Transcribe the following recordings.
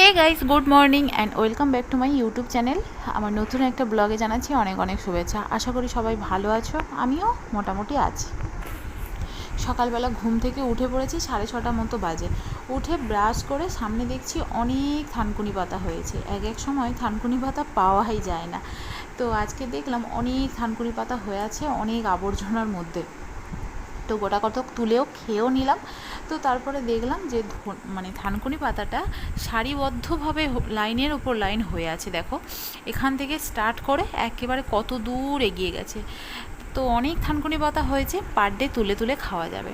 Hey guys good morning and welcome back to my YouTube channel আমার নতুন একটা ব্লগে জানাচ্ছি অনেক অনেক শুভেচ্ছা। আশা করি সবাই ভালো আছো, আমিও মোটামুটি আছি। সকালবেলা ঘুম থেকে উঠে পড়েছি সাড়ে ছটা মতো বাজে। উঠে ব্রাশ করে সামনে দেখছি অনেক থানকুনি পাতা হয়েছে। এক এক সময় থানকুনি পাতা পাওয়াই যায় না। তো আজকে দেখলাম অনেক থানকুনি পাতা হয়ে আছে অনেক আবর্জনার মধ্যে। তো গোটা কতক তুলেও খেয়েও নিলাম। তো তারপরে দেখলাম যে মানে থানকুনি পাতাটা সারিবদ্ধভাবে লাইনের ওপর লাইন হয়ে আছে, দেখো। এখান থেকে স্টার্ট করে একেবারে কত দূর এগিয়ে গেছে। তো অনেক থানকুনি পাতা হয়েছে, পার ডে তুলে তুলে খাওয়া যাবে।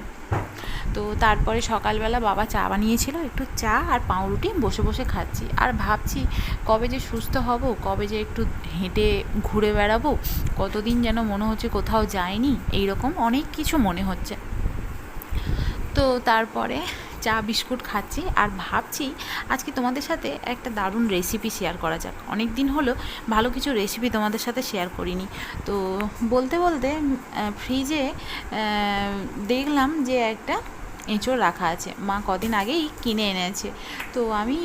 তো তারপরে সকালবেলা বাবা চা বানিয়েছিল, একটু চা আর পাউরুটি বসে বসে খাচ্ছি। আর ভাবছি কবে যে সুস্থ হব, কবে যে একটু হেঁটে ঘুরে বেড়াবো, কতদিন যেন মনে হচ্ছে কোথাও যায়নি এইরকম অনেক কিছু মনে হচ্ছে। তো তারপরে চা বিস্কুট খাচ্ছি আর ভাবছি আজকে তোমাদের সাথে একটা দারুণ রেসিপি শেয়ার করা যাক। অনেক দিন হলো ভালো কিছু রেসিপি তোমাদের সাথে শেয়ার করিনি। তো বলতে বলতে ফ্রিজে দেখলাম যে একটা এঁচোড় রাখা আছে। মা কদিন আগেই কিনে এনেছে। তো আমি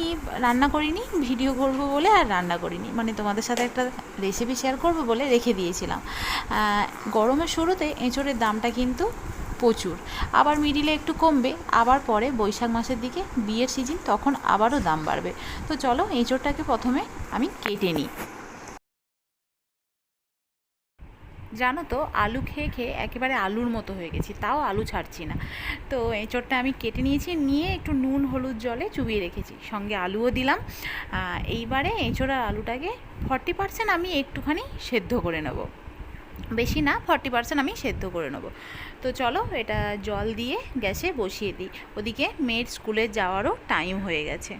রান্না করিনি ভিডিও করব বলে আর রান্না করিনি। মানে তোমাদের সাথে একটা রেসিপি শেয়ার করব বলে রেখে দিয়েছিলাম। গরমের শুরুতে এঁচোড়ের দামটা কিন্তু প্রচুর। আবার মিডিলে একটু কমবে, আবার পরে বৈশাখ মাসের দিকে বিয়ের সিজন তখন আবারও দাম বাড়বে। তো চলো এঁচোড়টাকে প্রথমে আমি কেটে নিই। জানো তো, আলু খেয়ে খেয়ে একেবারে আলুর মতো হয়ে গেছি, তাও আলু ছাড়ছি না। তো এঁচোড়টা আমি কেটে নিয়েছি, নিয়ে একটু নুন, হলুদ, জলে চুবিয়ে রেখেছি। সঙ্গে আলুও দিলাম। এইবারে এঁচোড় আর আলুটাকে ফর্টি পার্সেন্ট আমি একটুখানি সেদ্ধ করে নেব। বেশি না ফর্টি পার্সেন্ট আমি সেদ্ধ করে নেব। তো চলো এটা জল দিয়ে গ্যাসে বসিয়ে দিই। ওদিকে মেয়ের স্কুলে যাওয়ারও টাইম হয়ে গেছে।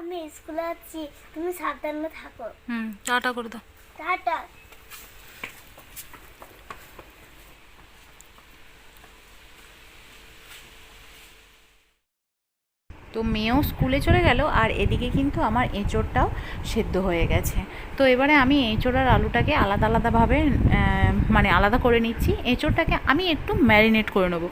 আমি স্কুলে আছি তুমি সাবধানে থাকো। হুম টাটা করে দাও। টাটা। তো মেয়েও স্কুলে চলে গেল আর এদিকে কিন্তু আমার এঁচোড়টাও সেদ্ধ হয়ে গেছে। তো এবারে আমি এঁচোড় আর আলুটাকে আলাদা আলাদাভাবে মানে আলাদা করে নিচ্ছি। এঁচোড়টাকে আমি একটু ম্যারিনেট করে নেব।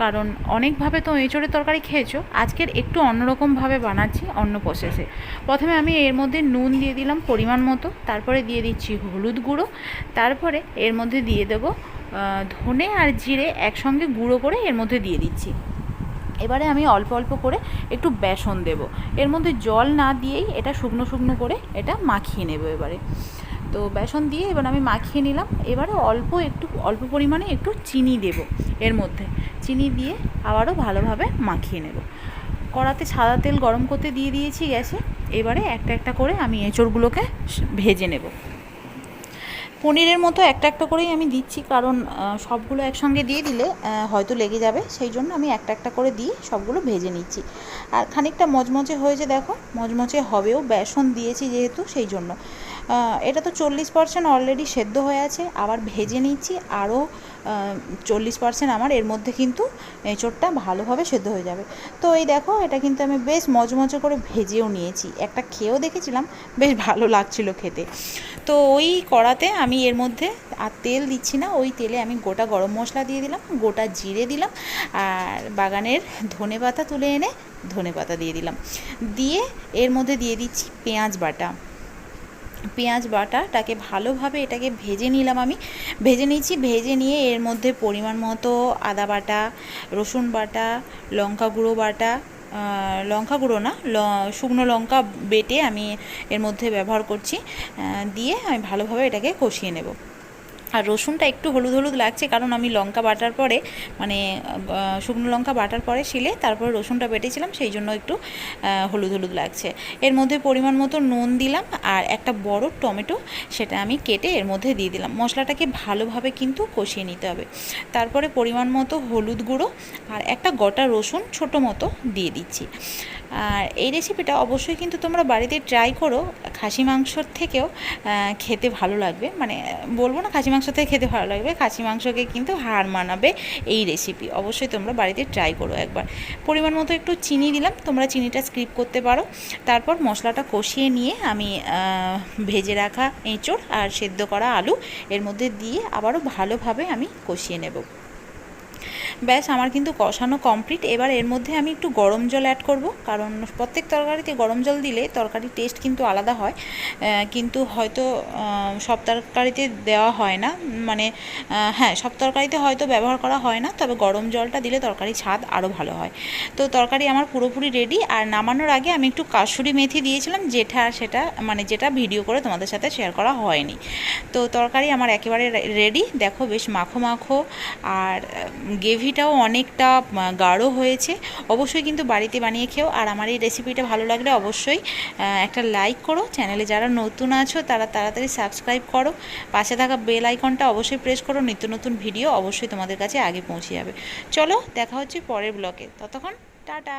কারণ অনেকভাবে তো এঁচোড়ের তরকারি খেয়েছো, আজকের একটু অন্যরকমভাবে বানাচ্ছি অন্য প্রসেসে প্রথমে আমি এর মধ্যে নুন দিয়ে দিলাম পরিমাণ মতো, তারপরে দিয়ে দিচ্ছি হলুদ গুঁড়ো, তারপরে এর মধ্যে দিয়ে দেবো ধনে আর জিরে একসঙ্গে গুঁড়ো করে এর মধ্যে দিয়ে দিচ্ছি। এবারে আমি অল্প অল্প করে একটু বেসন দেব। এর মধ্যে জল না দিয়েই এটা শুকনো শুকনো করে এটা মাখিয়ে নেব এবারে। তো বেসন দিয়ে এবার আমি মাখিয়ে নিলাম। এবারে অল্প একটু, অল্প পরিমাণে একটু চিনি দেব এর মধ্যে। চিনি দিয়ে আবারও ভালোভাবে মাখিয়ে নেব। কড়াতে সাদা তেল গরম করতে দিয়ে দিয়েছি গ্যাসে। এবারে একটা একটা করে আমি এঁচড়গুলোকে ভেজে নেব। পনিরের মতো একটা একটা করেই আমি দিচ্ছি, কারণ সবগুলো একসঙ্গে দিয়ে দিলে হয়তো লেগে যাবে। সেই জন্য আমি একটা একটা করে দিয়ে সবগুলো ভেজে নিচ্ছি। আর খানিকটা মচমচে হয়েছে, দেখো মচমচে হবেও, বেসন দিয়েছি যেহেতু, সেই জন্য। এটা তো চল্লিশ পার্সেন্ট অলরেডি সেদ্ধ হয়ে আছে। আবার ভেজে নিচ্ছি, আরও চল্লিশ পার্সেন্ট আমার। এর মধ্যে কিন্তু এঁচোড়টা ভালোভাবে সেদ্ধ হয়ে যাবে। তো এই দেখো, এটা কিন্তু আমি বেশ মচমচে করে ভেজেও নিয়েছি। একটা খেয়েও দেখেছিলাম, বেশ ভালো লাগছিল খেতে। তো ওই কড়াতে আমি এর মধ্যে আর তেল দিচ্ছি না, ওই তেলে আমি গোটা গরম মশলা দিয়ে দিলাম, গোটা জিরে দিলাম, আর বাগানের ধনে পাতা তুলে এনে ধনে পাতা দিয়ে দিলাম। দিয়ে এর মধ্যে দিয়ে দিচ্ছি পেঁয়াজ বাটা। পেঁয়াজ বাটাটাকে ভালোভাবে এটাকে ভেজে নিলাম আমি। ভেজে নিয়েছি ভেজে নিয়ে এর মধ্যে পরিমাণ মতো আদা বাটা, রসুন বাটা, লঙ্কা গুঁড়ো বাটা লঙ্কা গুঁড়ো না শুকনো লঙ্কা বেটে আমি এর মধ্যে ব্যবহার করছি। দিয়ে আমি ভালোভাবে এটাকে কষিয়ে নেব। আর রসুনটা একটু হলুদ হলুদ লাগছে, কারণ আমি লঙ্কা বাটার পরে মানে শুকনো লঙ্কা বাটার পরে শিলে তারপর রসুনটা বেটেছিলাম, সেই জন্য একটু হলুদ হলুদ লাগছে। এর মধ্যে পরিমাণ মতো নুন দিলাম, আর একটা বড় টমেটো সেটা আমি কেটে এর মধ্যে দিয়ে দিলাম। মশলাটাকে ভালোভাবে কিন্তু কষিয়ে নিতে হবে। তারপরে পরিমাণ মতো হলুদ গুঁড়ো, আর একটা গোটা রসুন ছোটো মতো দিয়ে দিচ্ছি। আর এই রেসিপিটা অবশ্যই কিন্তু তোমরা বাড়িতে ট্রাই করো। খাসি মাংসর থেকেও খেতে ভালো লাগবে। মানে বলব না খাসি মাংস থেকে খেতে ভালো লাগবে, খাসি মাংসকে কিন্তু হার মানাবে এই রেসিপি অবশ্যই তোমরা বাড়িতে ট্রাই করো একবার। পরিমাণ মতো একটু চিনি দিলাম, তোমরা চিনিটা স্ক্রিপ করতে পারো। তারপর মশলাটা কষিয়ে নিয়ে আমি ভেজে রাখা এঁচড় আর সেদ্ধ করা আলু এর মধ্যে দিয়ে আবারও ভালোভাবে আমি কষিয়ে নেব। ব্যাস, আমার কিন্তু কষানো কমপ্লিট এবার এর মধ্যে আমি একটু গরম জল অ্যাড করব, কারণ প্রত্যেক তরকারিতে গরম জল দিলে তরকারির টেস্ট কিন্তু আলাদা হয়। কিন্তু হয়তো সব তরকারিতে দেওয়া হয় না। মানে হ্যাঁ সব তরকারিতে হয়তো ব্যবহার করা হয় না, তবে গরম জলটা দিলে তরকারি স্বাদ আরও ভালো হয়। তো তরকারি আমার পুরোপুরি রেডি আর নামানোর আগে আমি একটু কাসুরি মেথি দিয়েছিলাম, যেটা সেটা মানে যেটা ভিডিও করে তোমাদের সাথে শেয়ার করা হয়নি। তো তরকারি আমার একেবারে রেডি দেখো বেশ মাখো মাখো, আর গ্রেভিটাও অনেকটা গাঢ় হয়েছে। অবশ্যই কিন্তু বাড়িতে বানিয়ে খেও। আর আমার এই রেসিপিটা ভালো লাগলে অবশ্যই একটা লাইক করো। চ্যানেলে যারা নতুন আছো, তারা তাড়াতাড়ি সাবস্ক্রাইব করো। পাশে থাকা বেল আইকনটা অবশ্যই প্রেস করো। নিত্য নতুন ভিডিও অবশ্যই তোমাদের কাছে আগে পৌঁছে যাবে। চলো, দেখা হচ্ছে পরের ব্লকে ততক্ষণ, টাটা!